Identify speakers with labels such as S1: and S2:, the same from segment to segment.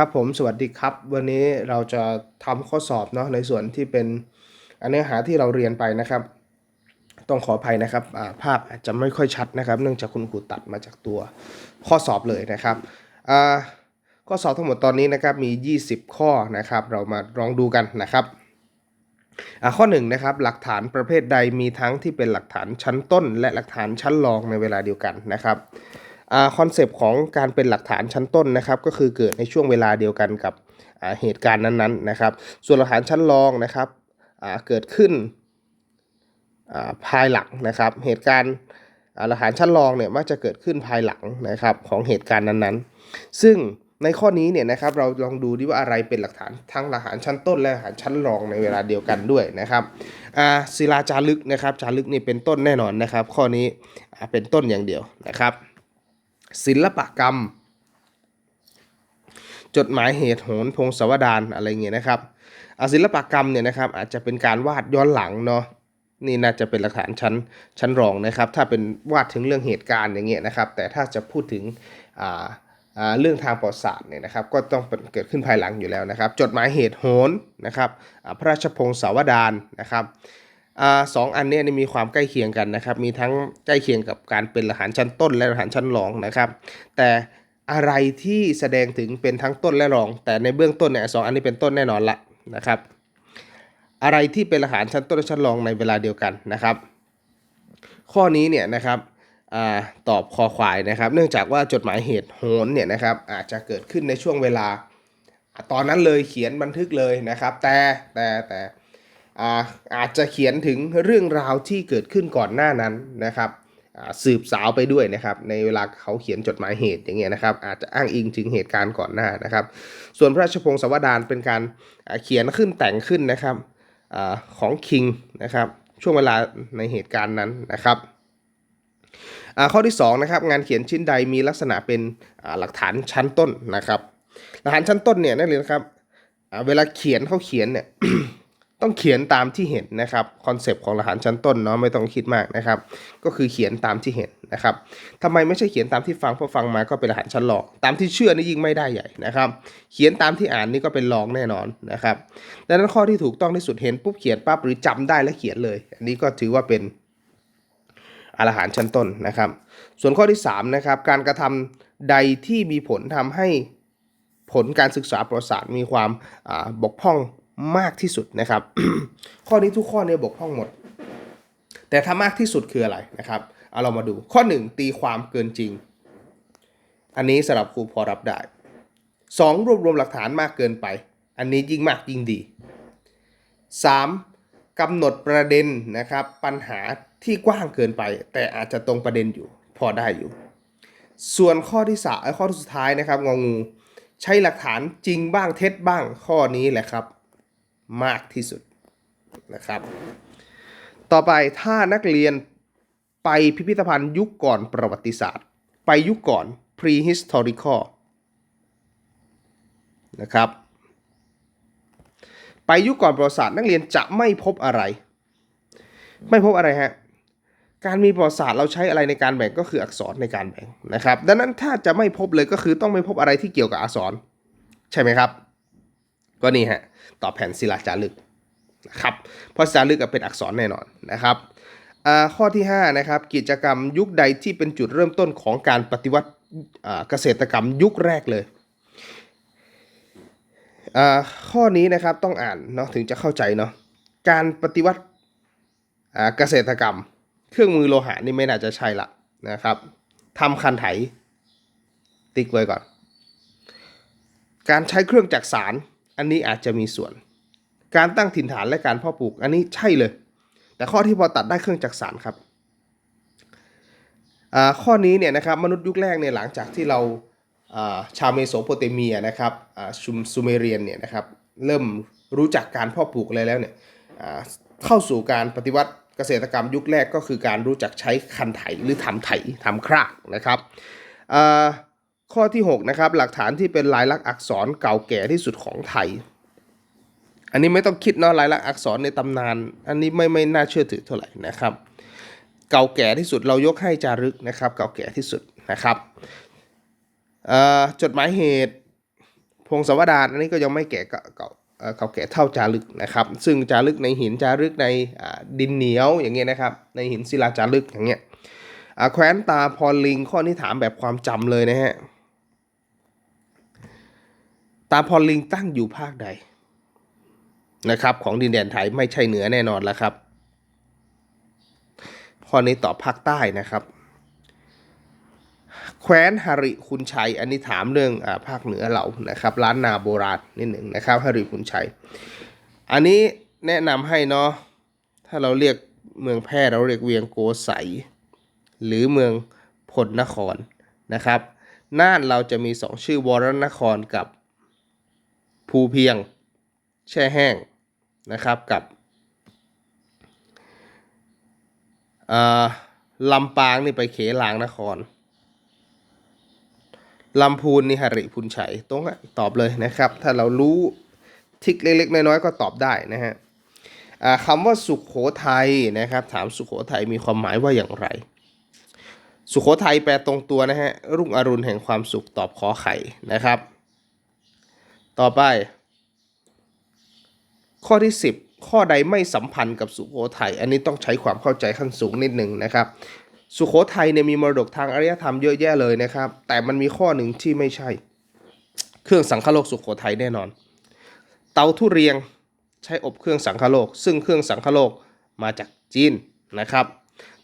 S1: ครับผมสวัสดีครับ วันนี้เราจะทำข้อสอบเนาะในส่วนที่เป็นเนื้อหาที่เราเรียนไปนะครับ ต้องขออภัยนะครับาภาพอาจจะไม่ค่อยชัดนะครับ เนื่องจากคุณครูตัดมาจากตัวข้อสอบเลยนะครับข้อสอบทั้งหมดตอนนี้นะครับมี 20 ข้อนะครับ เรามาลองดูกันนะครับข้อ1นงนะครับหลักฐานประเภทใดมีทั้งที่เป็นหลักฐานชั้นต้น และหลักฐานชั้นรองในเวลาเดียวกันนะครับ คอนเซปต์ของการเป็นหลักฐานชั้นต้นนะครับก็คือเกิดในช่วงเวลาเดียวกันกับเหตุการณ์นั้นๆนะครับ ส่วนหลักฐานชั้นรองนะครับเกิดขึ้นภายหลังนะครับ เหตุการณ์หลักฐานชั้นรองเนี่ยมักจะเกิดขึ้นภายหลังนะครับของเหตุการณ์นั้นๆ ซึ่งในข้อนี้เนี่ยนะครับเราลองดูดิว่าอะไรเป็นหลักฐานทั้งหลักฐานชั้นต้นและหลักฐานชั้นรองในเวลาเดียวกันด้วยนะครับศิลาจารึกนะครับจารึกนี่เป็นต้นแน่นอนนะครับ ข้อนี้เป็นต้นอย่างเดียวนะครับ ศิลปกรรม จดหมายเหตุโหนพงศวดารอะไรเงี้ยนะครับศิลปกรรมเนี่ยนะครับอาจจะเป็นการวาดย้อนหลังเนาะนี่น่าจะเป็นหลักฐานชั้นชั้นรองนะครับ ถ้าเป็นวาดถึงเรื่องเหตุการณ์อย่างเงี้ยนะครับ แต่ถ้าจะพูดถึงเรื่องทางประวัติศาสตร์เนี่ยนะครับ ก็ต้องเเกิดขึ้นภายหลังอยู่แล้วนะครับ จดหมายเหตุโหนนะครับพระราชพงศาวดารนะครับ สองอันนี้มีความใกล้เคียงกันนะครับ มีทั้งใกล้เคียงกับการเป็นหลักฐานชั้นต้นและหลักฐานชั้นรองนะครับ แต่อะไรที่แสดงถึงเป็นทั้งต้นและรอง แต่ในเบื้องต้นเนี่ยสองอันนี้เป็นต้นแน่นอนละนะครับ อะไรที่เป็นหลักฐานชั้นต้นและชั้นรองในเวลาเดียวกันนะครับ ข้อนี้เนี่ยนะครับอตอบคอควายนะครับ เนื่องจากว่าจดหมายเหตุโหนเนี่ยนะครับอาจจะเกิดขึ้นในช่วงเวลา ตอนนั้นเลยเขียนบันทึกเลยนะครับ แต่แต่แต่ อาจจะเขียนถึงเรื่องราวที่เกิดขึ้นก่อนหน้านั้นนะครับสืบสาวไปด้วยนะครับ ในเวลาเขาเขียนจดหมายเหตุอย่างเงี้ยนะครับ อาจจะอ้างอิงถึงเหตุการณ์ก่อนหน้านะครับ ส่วนพระราชพงศาวดารเป็นการเขียนขึ้นแต่งขึ้นนะครับอของคิงนะครับ ช่วงเวลาในเหตุการณ์นั้นนะครับข้อที่2นะครับงานเขียนชิ้นใดมีลักษณะเป็นหลักฐานชั้นต้นนะครับ หลักฐานชั้นต้นเนี่ยนั่นเลยนะครับเวลาเขียนเขาเขียนเนี่ย ต้องเขียนตามที่เห็นนะครับคอนเซปต์ของหลักฐานชั้นต้นเนาะไม่ต้องคิดมากนะครับ ก็คือเขียนตามที่เห็นนะครับทำไมไม่ใช่เขียนตามที่ฟังเพราะฟังมาก็เป็นหลักฐานชั้นรองตามที่เชื่อนี่ยิ่งไม่ได้ใหญ่นะครับ เขียนตามที่อ่านนี่ก็เป็นรองแน่นอนนะครับดังนั้นข้อที่ถูกต้องที่สุดเห็นปุ๊บเขียนปั๊บหรือจำได้และเขียนเลย อันนี้ก็ถือว่าเป็นอาหารชั้นต้นนะครับ ส่วนข้อที่3นะครับการกระทำใดที่มีผลทำให้ผลการศึกษาประวัติศาสตร์มีความาบกพร่อง มากที่สุดนะครับ ข้อนี้ทุกข้อเนี่ยบกพร่องหมด แต่ถ้ามากที่สุดคืออะไรนะครับเอาเรามาดูข้อ 1 ตีความเกินจริง อันนี้สำหรับครูพอรับได้ 2. รวบรวมหลักฐานมากเกินไป อันนี้ยิ่งมากยิ่งดี 3. กำหนดประเด็นนะครับปัญหาที่กว้างเกินไป แต่อาจจะตรงประเด็นอยู่ พอได้อยู่ ส่วนข้อที่สามข้อสุดท้ายนะครับงองู ใช้หลักฐานจริงบ้างเท็จบ้างข้อนี้แหละครับ มากที่สุดนะครับ ต่อไปถ้านักเรียนไปพิพิธภัณฑ์ยุคก่อนประวัติศาสตร์ ไปยุคก่อน prehistorical นะครับ ไปยุคก่อนประวัติศาสตร์ นักเรียนจะไม่พบอะไร ไม่พบอะไรฮะการมีประวัติศาสตร์เราใช้อะไรในการแบ่งก็คืออักษรในการแบ่งนะครับ ดังนั้นถ้าจะไม่พบเลยก็คือต้องไม่พบอะไรที่เกี่ยวกับอักษร ใช่ไหมครับ ก็นี่ฮะต่อแผ่นศิลาจารึกนะครับเพราะจารึกเป็นอักษรแน่นอนนะครับข้อที่5นะครับกิจกรรมยุคใดที่เป็นจุดเริ่มต้นของการปฏิวัติเกษตรกรรมยุคแรกเลยข้อนี้นะครับต้องอ่านเนาะถึงจะเข้าใจเนาะการปฏิวัติเกษตรกรรม เครื่องมือโลหะนี่ไม่น่าจะใช่ละนะครับทำคันไถติ๊กไว้ก่อน การใช้เครื่องจักสาร อันนี้อาจจะมีส่วน การตั้งถิ่นฐานและการเพาะปลูก อันนี้ใช่เลย แต่ข้อที่พอตัดได้เครื่องจักสารครับข้อนี้เนี่ยนะครับมนุษย์ยุคแรกเนี่ยหลังจากที่เราชาวเมโสโปเตเมียนะครับชุมซูเมเรียนเนี่ยนะครับเริ่มรู้จักการเพาะปลูกอะไรแล้วเนี่ยเข้าสู่การปฏิวัติเกษตรกรรมยุคแรกก็คือการรู้จักใช้คันไถหรือทำไถทำครากนะครับ ข้อที่ 6 นะครับ หลักฐานที่เป็นลายลักษณ์อักษรเก่าแก่ที่สุดของไทย อันนี้ไม่ต้องคิดเนาะลายลักษณ์อักษรในตำนาน อันนี้ไม่ไม่น่าเชื่อถือเท่าไหร่นะครับ เก่าแก่ที่สุดเรายกให้จารึกนะครับ เก่าแก่ที่สุดนะครับอ่อจดหมายเหตุ พงศาวดารอันนี้ก็ยังไม่แก่เก่าเก่าแก่เท่าจารึกนะครับ ซึ่งจารึกในหินจารึกในดินเหนียวอย่างเงี้ยนะครับ ในหินศิลาจารึกอย่างเงี้ยอ่าแคว้นตาพรลิงข้อนี้ถามแบบความจำเลยนะฮะ ตาพรลิงตั้งอยู่ภาคใดนะครับ ของดินแดนไทยไม่ใช่เหนือแน่นอนแล้วครับ ข้อนี้ตอบภาคใต้นะครับ แคว้นหริคุณชัย อันนี้ถามเรื่องอาภาคเหนือเรานะครับล้านนาโบราณนิดหนึ่งนะครับหริคุณชัย อันนี้แนะนำให้เนาะถ้าเราเรียกเมืองแพร่เราเรียกเวียงโกสัยหรือเมืองพลนครนะครับ น่านเราจะมีสองชื่อวรนครกับ ภูเพียง แช่แห้งนะครับกับลำปางนี่ไปเขลางนครลำพูนนี่หริพุนชัยตรงอะตอบเลยนะครับ ถ้าเรารู้ทิกเล็กๆ น้อยๆก็ตอบได้นะฮะคำว่าสุขโขทัยนะครับ ถามสุขโขทัยมีความหมายว่าอย่างไร สุขโขทัยแปลตรงตัวนะฮะรุ่งอรุณแห่งความสุขตอบขอไข่นะครับ ต่อไป ข้อที่ 10 ข้อใดไม่สัมพันธ์กับสุโขทัยอันนี้ต้องใช้ความเข้าใจขั้นสูงนิดหนึ่งนะครับ สุโขทัยเนี่ยมีมรดกทางอารยธรรมเยอะแยะเลยนะครับ แต่มันมีข้อหนึ่งที่ไม่ใช่ เครื่องสังคโลกสุโขทัยแน่นอน เตาทุเรียงใช้อบเครื่องสังคโลก ซึ่งเครื่องสังคโลกมาจากจีนนะครับ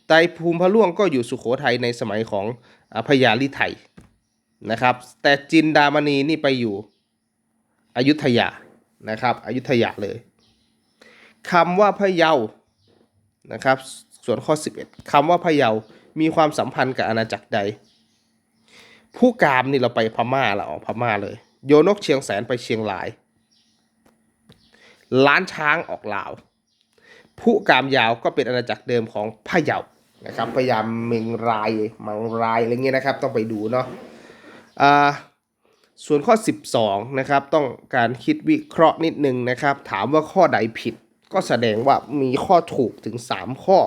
S1: ไตภูมิพระล่วงก็อยู่สุโขทัยในสมัยของอพญาลิไทยนะครับ แต่จินดามณีนี่ไปอยู่ อยุธยานะครับอยุธยาเลยคำว่าพะเยานะครับ ส่วนข้อ 11คำว่าพะเยา มีความสัมพันธ์กับอาณาจักรใด ผู้กามนี่เราไปพม่าเราออกพม่าเลย โยนกเชียงแสนไปเชียงราย ล้านช้างออกลาว ผู้กามยาวก็เป็นอาณาจักรเดิมของพะเยานะครับพยายามเมงรายมังรายอะไรเงี้ยนะครับ ต้องไปดูเนาะอ่า ส่วนข้อ 12นะครับต้องการคิดวิเคราะห์นิดนึงนะครับ ถามว่าข้อใดผิด ก็แสดงว่ามีข้อถูกถึง 3 ข้อ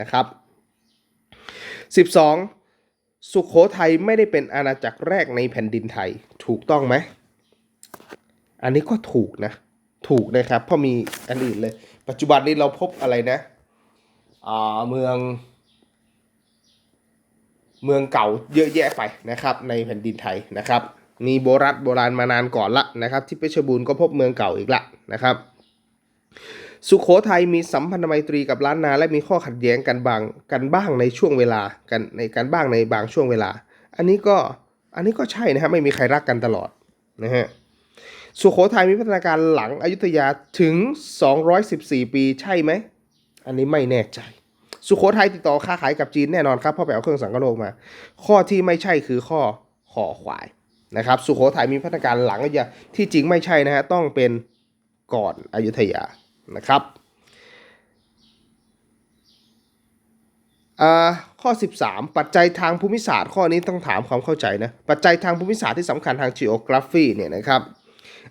S1: นะครับ 12 สุขโขทัยไม่ได้เป็นอาณาจักรแรกในแผ่นดินไทยถูกต้องไหม อันนี้ก็ถูกนะ ถูกนะครับเพราะมีอันอื่นเลย ปัจจุบันนี้เราพบอะไรนะอ่าเมือง เมืองเก่าเยอะแยะไปนะครับ ในแผ่นดินไทยนะครับ มีโบราณโบราณมานานก่อนละนะครับ ที่เพชรบูรณ์ก็พบเมืองเก่าอีกละนะครับ สุขโขทัยมีสัมพันธไมตรีกับล้านนา และมีข้อขัดแย้งกันบางกันบ้างในช่วงเวลากันในการบ้างในบางช่วงเวลา อันนี้ก็อันนี้ก็ใช่นะครับไม่มีใครรักกันตลอดนะฮะสุโขทัยมีพัฒนาการหลังอยุธยาถึง 214 ปีใช่ไหม อันนี้ไม่แน่ใจ สุโขทัยติดต่อค้าขายกับจีนแน่นอนครับเพราะไปเอาเครื่องสังกะโลกมา ข้อที่ไม่ใช่คือข้อขอควาย นะครับสุโขทัยมีพัฒนาการหลังอยุธยาที่จริงไม่ใช่นะฮะต้องเป็นก่อนอยุธยานะครับอ่าข้อ 13 ปัจจัยทางภูมิศาสตร์ ข้อนี้ต้องถามความเข้าใจนะปัจจัยทางภูมิศาสตร์ที่สำคัญทาง geography เนี่ยนะครับ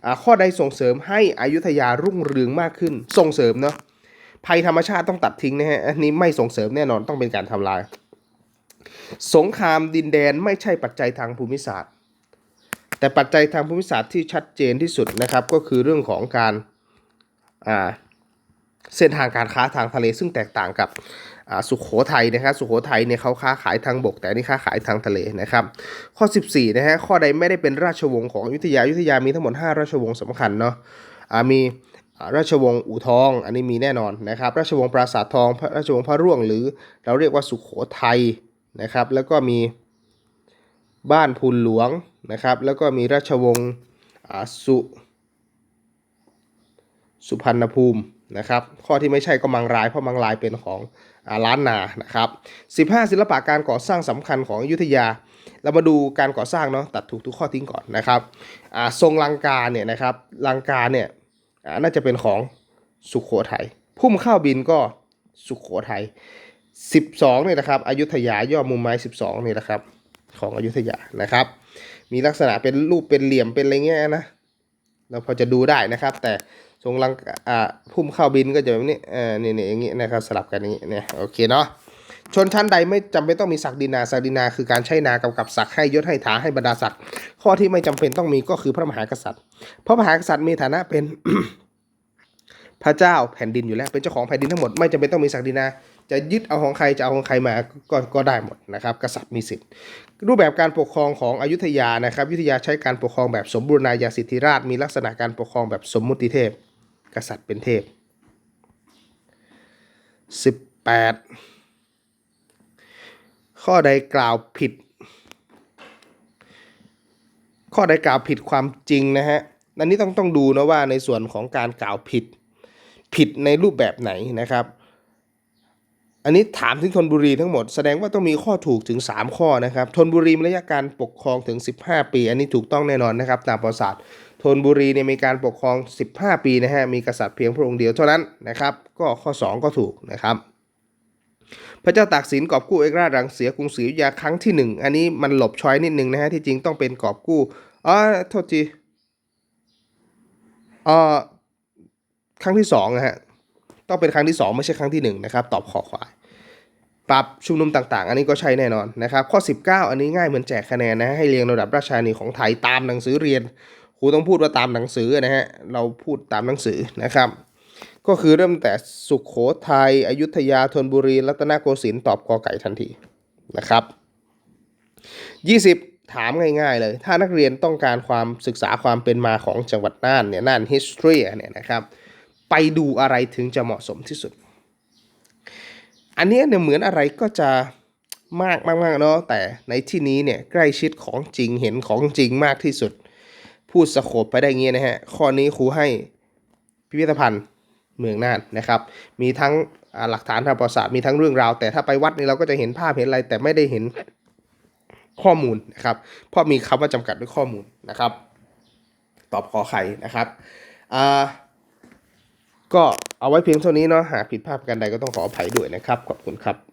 S1: อ่าข้อใดส่งเสริมให้อยุธยารุ่งเรืองมากขึ้นส่งเสริมเนาะภัยธรรมชาติต้องตัดทิ้งนะฮะอันนี้ไม่ส่งเสริมแน่นอนต้องเป็นการทำลาย สงครามดินแดนไม่ใช่ปัจจัยทางภูมิศาสตร์ แต่ปัจจัยทางภูมิศาสตร์ที่ชัดเจนที่สุดนะครับก็คือเรื่องของการเส้นทางการค้าทางทะเล ซึ่งแตกต่างกับสุขโขทัยนะครับสุขโขทัยเนี่ยเขาค้าขายทางบก แต่นี่ค้าขายทางทะเลนะครับ ข้อ 14นะฮะข้อใดไม่ได้เป็นราชวงศ์ของอยุธยายุธยามีทั้งหมด 5 ราชวงศ์สำคัญเนาะมีราชวงศ์อู่ทอง อันนี้มีแน่นอนนะครับ ราชวงศ์ปราสาททองระราชวงศ์พระร่วงหรือเราเรียกว่าสุขโขทัยนะครับ แล้วก็มี บ้านพูนหลวงนะครับ แล้วก็มีราชวงศ์อาสุสุพรรณภูมินะครับ ข้อที่ไม่ใช่ก็มังราย เพราะมังรายเป็นของอาล้านนานะครับ 15 ศิลปะการก่อสร้างสำคัญของอยุธยา เรามาดูการก่อสร้างเนาะตัดถูกทุกข้อทิ้งก่อนนะครับอาทรงลังกาเนี่ยนะครับลังกาเนี่ยน่าจะเป็นของสุขโขทัยพุ่มข้าวบินก็สุขโขทัย12เนี่ยนะครับอยุธยาย่อมุมไม้ 12นี่ยนะครับ ของอยุธยานะครับ มีลักษณะเป็นรูปเป็นเหลี่ยมเป็นอะไรเงี้ยนะเราพอจะดูได้นะครับ แต่ทรงลังอ่าพุ่มเข้าบินก็จะแบบนี้เออนี่นี่อย่างงี้นะครับสลับกันอย่างงี้เนี่ยโอเคเนาะชนชั้นใดไม่จำเป็นต้องมีศักดินาศักดินาคือการใช้นากำกับศักดิ์ให้ยศให้ฐาให้บรรดาศักดิ์ข้อที่ไม่จำเป็นต้องมีก็คือพระมหากษัตริย์ เพราะมหากษัตริย์มีฐานะเป็นพระเจ้าแผ่นดินอยู่แล้วเป็นเจ้าของแผ่นดินทั้งหมดไม่จำเป็นต้องมีศักดินา จะยึดเอาของใครจะเอาของใครมาก็ก็ได้หมดนะครับ กษัตริย์มีสิทธิ์ รูปแบบการปกครองของอยุธยานะครับอยุธยาใช้การปกครองแบบสมบูรณาญาสิทธิราชมีลักษณะการปกครองแบบสมมุติเทพ กษัตริย์เป็นเทพ 18 ข้อใดกล่าวผิด ข้อใดกล่าวผิดความจริงนะฮะอันนี้ต้องต้องดูนะว่าในส่วนของการกล่าวผิดผิดในรูปแบบไหนนะครับ อันนี้ถามถึงธนบุรีทั้งหมดแสดงว่าต้องมีข้อถูกถึง 3 ข้อนะครับธนบุรีมีระยะการปกครองถึง 15 ปี อันนี้ถูกต้องแน่นอนนะครับตามประวัติศาสตร์ธนบุรีเนี่ยมีการปกครอง 15 ปีนะฮะมีกษัตริย์เพียงพระองค์เดียวเท่านั้นนะครับก็ข้อ 2 ก็ถูกนะครับพระเจ้าตากสินกอบกู้เอกราชรังเสียกรุงศรีอยุธยาครั้งที่ 1 อันนี้มันหลบช้อยนิดนึงนะฮะที่จริงต้องเป็นกอบกู้อ๋อโทษทีอ่อครั้งที่สองนะฮะ ต้องเป็นครั้งที่สองไม่ใช่ครั้งที่หนึ่งนะครับ ตอบขอควาย ปรับชุมนุมต่างๆ อันนี้ก็ใช่แน่นอนนะครับ ข้อ 19 อันนี้ง่ายเหมือนแจกคะแนนนะ ให้เรียงระดับราชานีของไทยตามหนังสือเรียน ครูต้องพูดว่าตามหนังสือนะฮะ เราพูดตามหนังสือนะครับ ก็คือเริ่มแต่สุขโขทัยอยุธยาธนบุรี รัตนโกสินทร์ตอบกอไก่ทันทีนะครับ 20ถามง่ายๆเลย ถ้านักเรียนต้องการความศึกษาความเป็นมาของจังหวัดน่านเนี่ย น่าน history เนี่ยนะครับ ไปดูอะไรถึงจะเหมาะสมที่สุด อันนี้เนี่ยเหมือนอะไรก็จะมากมากๆเนาะแต่ในที่นี้เนี่ยใกล้ชิดของจริงเห็นของจริงมากที่สุด พูดสโคบไปได้เงี้ยนะฮะ ข้อนี้ครูให้พิพิธภัณฑ์เมืองน่านนะครับ มีทั้งหลักฐานทางประวัติศาสตร์มีทั้งเรื่องราว แต่ถ้าไปวัดนี่เราก็จะเห็นภาพเห็นอะไร แต่ไม่ได้เห็นข้อมูลนะครับเพราะมีคำว่าจำกัดด้วยข้อมูลนะครับ ตอบขอไข่นะครับอ่า ก็เอาไว้เพียงเท่านี้เนาะหากผิดพลาดกันใดก็ต้องขออภัยด้วยนะครับ ขอบคุณครับ